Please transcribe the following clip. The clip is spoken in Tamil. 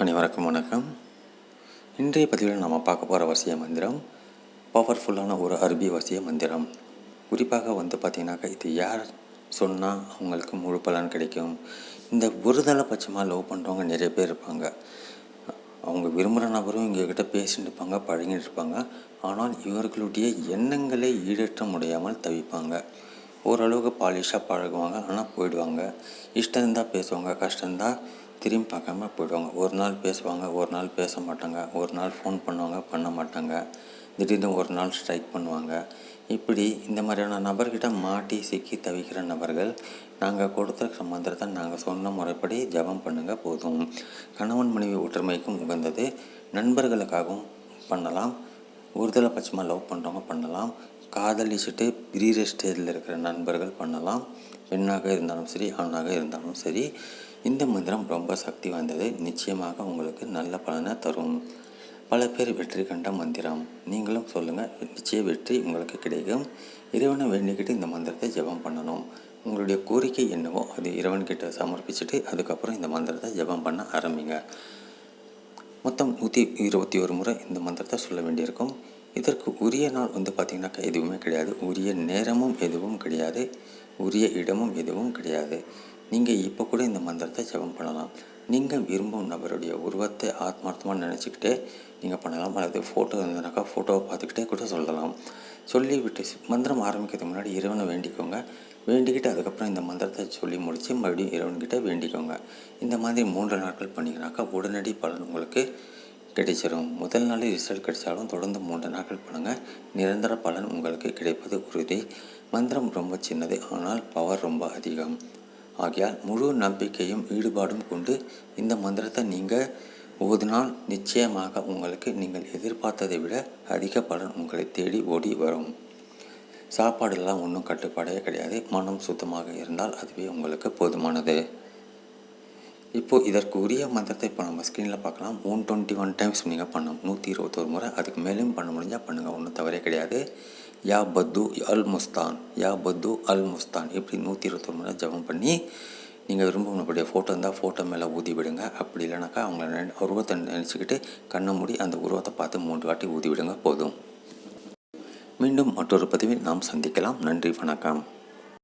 அனைவருக்கும் வணக்கம். இன்றைய பதிவில் நாம் பார்க்க போகிற வசிய மந்திரம் பவர்ஃபுல்லான ஒரு அரபி வசிய மந்திரம். குறிப்பாக வந்து பார்த்தீங்கன்னாக்கா இது யார் சொன்னால் அவங்களுக்கு முழு பலன் கிடைக்கும்? இந்த ஒருதலை பட்சமாக லவ் பண்ணுறவங்க நிறைய பேர் இருப்பாங்க. அவங்க விரும்புகிற நபரும் எங்ககிட்ட பேசிட்டு இருப்பாங்க பழகிட்டு இருப்பாங்க. ஆனால் இவர்களுடைய எண்ணங்களை ஈடேற்ற முடியாமல் தவிப்பாங்க. ஓரளவுக்கு பாலிஷாக பழகுவாங்க ஆனால் போயிடுவாங்க. இஷ்டம் இருந்தால் பேசுவாங்க கஷ்டம் இருந்தால் திரும்பி பார்க்காம போயிடுவாங்க. ஒரு நாள் பேசுவாங்க ஒரு நாள் பேச மாட்டாங்க. ஒரு நாள் ஃபோன் பண்ணுவாங்க பண்ண மாட்டாங்க. திடீர்னு ஒரு நாள் ஸ்ட்ரைக் பண்ணுவாங்க. இப்படி இந்த மாதிரியான நபர்கிட்ட மாட்டி சிக்கி தவிக்கிற நபர்கள் நாங்கள் கொடுத்துருக்கிற மந்திரத்தை நாங்கள் சொன்ன முறைப்படி ஜெபம் பண்ணுங்கள் போதும். கணவன் மனைவி ஒற்றுமைக்கும் உகந்தது. நண்பர்களுக்காகவும் பண்ணலாம். ஒருதலை பட்சமாக லவ் பண்ணுறவங்க பண்ணலாம். காதலிச்சுட்டு பிரிகிற ஸ்டேஜில் இருக்கிற நண்பர்கள் பண்ணலாம். பெண்ணாக இருந்தாலும் சரி ஆணாக இருந்தாலும் சரி இந்த மந்திரம் ரொம்ப சக்தி வாய்ந்தது. நிச்சயமாக உங்களுக்கு நல்ல பலனை தரும். பல பேர் வெற்றி கண்ட மந்திரம். நீங்களும் சொல்லுங்கள் நிச்சய வெற்றி உங்களுக்கு கிடைக்கும். இறைவனை வேண்டிக்கிட்டு இந்த மந்திரத்தை ஜெபம் பண்ணணும். உங்களுடைய கோரிக்கை என்னவோ அது இறைவன்கிட்ட சமர்ப்பிச்சுட்டு அதுக்கப்புறம் இந்த மந்திரத்தை ஜெபம் பண்ண ஆரம்பிங்க. மொத்தம் நூற்றி இருபத்தி ஒரு முறை இந்த மந்திரத்தை சொல்ல வேண்டியிருக்கும். இதற்கு உரிய நாள் வந்து பார்த்திங்கனாக்கா எதுவுமே கிடையாது. உரிய நேரமும் எதுவும் கிடையாது. உரிய இடமும் எதுவும் கிடையாது. நீங்கள் இப்போ கூட இந்த மந்திரத்தை ஜெபம் பண்ணலாம். நீங்கள் விரும்பும் நபருடைய உருவத்தை ஆத்மார்த்தமாக நினச்சிக்கிட்டே நீங்கள் பண்ணலாம். அல்லது ஃபோட்டோ இருந்ததுனாக்கா ஃபோட்டோவை பார்த்துக்கிட்டே கூட சொல்லலாம். சொல்லிவிட்டு மந்திரம் ஆரம்பிக்கிறதுக்கு முன்னாடி இறைவனை வேண்டிக்கோங்க. வேண்டிக்கிட்டு அதுக்கப்புறம் இந்த மந்திரத்தை சொல்லி முடித்து மறுபடியும் இறைவன்கிட்ட வேண்டிக்கோங்க. இந்த மாதிரி மூன்று நாட்கள் பண்ணிங்கனாக்கா உடனடி பலன் உங்களுக்கு கிடைச்சிரும். முதல் நாள் ரிசல்ட் கிடைச்சாலும் தொடர்ந்து மூன்று நாட்கள் பண்ணுங்கள் நிரந்தர பலன் உங்களுக்கு கிடைப்பது உறுதி. மந்திரம் ரொம்ப சின்னது ஆனால் பவர் ரொம்ப அதிகம். ஆகையால் முழு நம்பிக்கையும் ஈடுபாடும் கொண்டு இந்த மந்திரத்தை நீங்கள் ஓதினால் நிச்சயமாக உங்களுக்கு நீங்கள் எதிர்பார்த்ததை விட அதிக பலன் உங்களை தேடி ஓடி வரும். சாப்பாடெல்லாம் ஒன்றும் கட்டுப்பாடே கிடையாது. மனம் சுத்தமாக இருந்தால் அதுவே உங்களுக்கு போதுமானது. இப்போது இதற்கு உரிய மந்திரத்தை இப்போ நம்ம ஸ்க்ரீனில் பார்க்கலாம். ஒன் டுவெண்ட்டி ஒன் டைம்ஸ் நீங்கள் பண்ணணும் நூற்றி இருபத்தோரு முறை அதுக்கு மேலேயும் பண்ண முடிஞ்சால் பண்ணுங்கள் ஒன்றும் தவறே கிடையாது. யா பத்து அல் முஸ்தான். யா பத்து அல் முஸ்தான். இப்படி நூற்றி இருபத்தொரு முறை ஜபம் பண்ணி நீங்கள் விரும்பினபடிய ஃபோட்டோ இருந்தால் ஃபோட்டோ மேலே ஊதி விடுங்க. அப்படி இல்லைனாக்கா அவங்கள நினை உருவத்தை நினச்சிக்கிட்டு கண்ணை மூடி அந்த உருவத்தை பார்த்து மூன்று வாட்டி ஊதி விடுங்க போதும். மீண்டும் மற்றொரு பதிவில் நாம் சந்திக்கலாம். நன்றி வணக்கம்.